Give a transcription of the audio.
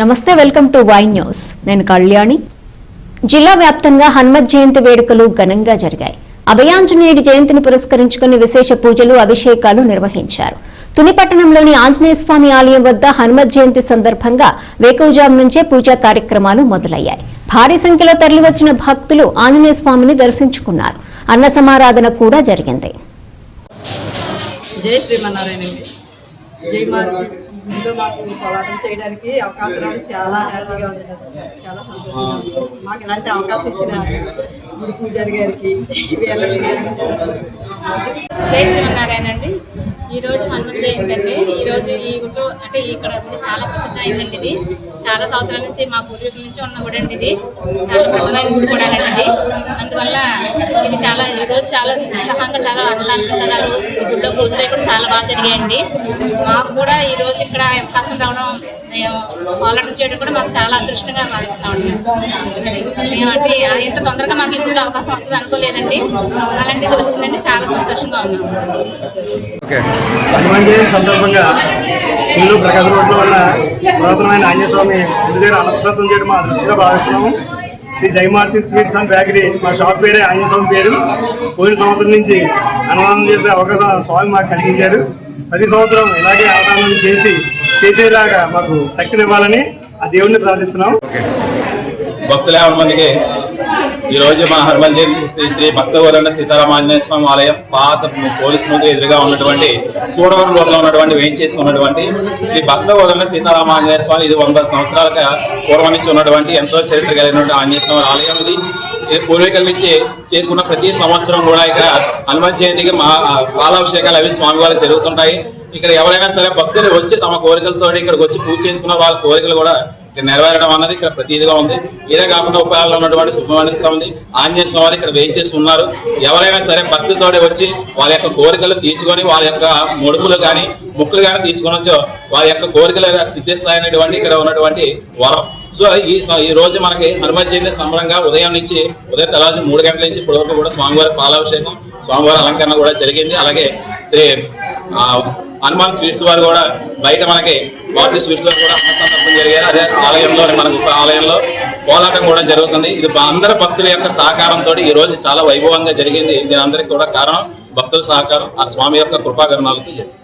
నమస్తే welcome to Y news. నేను కళ్యాణి. జిల్లా వ్యాప్తంగా హనుమత్ జయంతి వేడుకలు ఘనంగా జరిగాయి. అభయాంజనేయుడి జయంతిని పురస్కరించుకుని విశేష పూజలు అభిషేకాలు నిర్వహించారు. తునిపట్టణంలోని ఆంజనేయ స్వామి ఆలయం వద్ద హనుమత్ జయంతి సందర్భంగా వేకువజాము నుంచే పూజా కార్యక్రమాలు మొదలయ్యాయి. భారీ సంఖ్యలో తరలివచ్చిన భక్తులు ఆంజనేయ స్వామిని దర్శించుకున్నారు. అన్న సమారాధన కూడా జరిగింది. జై శ్రీమన్నారాయణ అండి జై మాత ఇంట్లో మాకు పోరాటం చేయడానికి అవకాశం రావడం చాలా హ్యాపీగా ఉంది. చాలా సంతోషంగా మాకు ఇలాంటి అవకాశం ఇచ్చిన గురు పూజారి గారికి వీళ్ళకి జై శ్రీమన్నారాయణ అండి. ఈ రోజు హనుమత్ జయంతి అండి. ఈ రోజు ఈ గుడ్డు అంటే ఇక్కడ చాలా ప్రసిద్ధ అయిందండి ఇది. చాలా సంవత్సరాల నుంచి మా పూర్వీకుల నుంచి ఉన్న గుడి అండి ఇది. చాలా ప్రబలమైన గుడి కూడా అండి అందువల్ల ఇవి చాలా ఈరోజు చాలా ఉత్సాహంగా చాలా అన్నదానాలు గుడిలో పూజలు కూడా చాలా బాగా జరిగాయండి. మాకు కూడా ఈరోజు ఇక్కడ అవకాశం రావడం మేము పోరాటం చేయడం కూడా మాకు చాలా అదృష్టంగా భావిస్తున్నామండి మేమంటే ఎంత తొందరగా మాకు ఈ అవకాశం వస్తుంది అనుకోలేదండి. అలాంటిది వచ్చిందండి చాలా సంతోషంగా ఉన్నాం. హనుమాన్ జయంతి సందర్భంగా ఇల్లు ప్రగతి రోడ్లో ఉన్న పురాతనమైన ఆంజనేయ స్వామి ఇంటి దగ్గర అన్నప్రసాదం చేయడం మా దృష్టిగా భావిస్తున్నాము. Shri Jayamarthi sweets and bakery మా షాప్ పేరే ఆయన స్వామి పేరు. పోయిన సంవత్సరం నుంచి అన్నదానం చేసే అవకాశం స్వామి మాకు కలిగించారు ప్రతి సంవత్సరం ఇలాగే అన్నదానం చేసి చేసేలాగా మాకు శక్తినివ్వాలని ఆ దేవుడిని ప్రార్థిస్తున్నాం. భక్తులు యాభై మందికి ఈ రోజు మా హనుమాన్ జయంతి శ్రీ శ్రీ భక్తవరణ సీతారామాంజనేయ స్వామి ఆలయం పాత పోలీస్ ముందు ఎదురుగా ఉన్నటువంటి సూడవరం రోడ్లో ఉన్నటువంటి వేయించేసి ఉన్నటువంటి శ్రీ భక్తవరణ సీతారామాంజనేయ స్వామి ఇది వంద సంవత్సరాలుగా పూర్వం నుంచి ఉన్నటువంటి ఎంతో చరిత్ర కలిగినటువంటి ఆంజనేయ స్వామి ఆలయం ఇది. ఇది పూర్వీకుల నుంచి చేసుకున్న ప్రతి సంవత్సరం కూడా ఇక్కడ హనుమాన్ జయంతికి మా పాలాభిషేకాలు అవి స్వామివారికి జరుగుతుంటాయి. ఇక్కడ ఎవరైనా సరే భక్తులు వచ్చి తమ కోరికలతో ఇక్కడికి వచ్చి పూజ చేసుకున్న వాళ్ళ కోరికలు కూడా ఇక్కడ నెరవేరడం అన్నది ఇక్కడ ప్రతీదిగా ఉంది. ఇదే కాకుండా ఉపయోగాలు ఉన్నటువంటి సుబ్రహ్మణ్య ఉంది ఆంజనేయ స్వామి ఇక్కడ వేయించేసి ఉన్నారు. ఎవరైనా సరే భక్తితోటి వచ్చి వాళ్ళ యొక్క కోరికలు తీసుకొని వాళ్ళ యొక్క ముడుపులు కానీ ముక్కులు కానీ తీసుకొని వాళ్ళ యొక్క కోరికలు సిద్ధిస్తాయనేటువంటి ఇక్కడ ఉన్నటువంటి వరం. సో ఈ ఈ రోజు మనకి హనుమత్ జయంతి సంబరంగా ఉదయం నుంచి ఉదయం తెల్లవారు మూడు గంటల నుంచి ఇప్పటి వరకు కూడా స్వామివారి పాలాభిషేకం స్వామివారి అలంకరణ కూడా జరిగింది. అలాగే శ్రీ హనుమాన్ స్వీట్స్ వారు కూడా బయట మనకి భారతీయ స్వీట్స్ వారు కూడా అన్నసందర్భం జరిగారు. అదే ఆలయంలో మన ఆలయంలో పోలాటం కూడా జరుగుతుంది. ఇది అందరి భక్తుల యొక్క సహకారంతో ఈ రోజు చాలా వైభవంగా జరిగింది. దీని అందరికీ కూడా కారణం భక్తుల సహకారం ఆ స్వామి యొక్క కృపాకరణాలతో జరిగింది.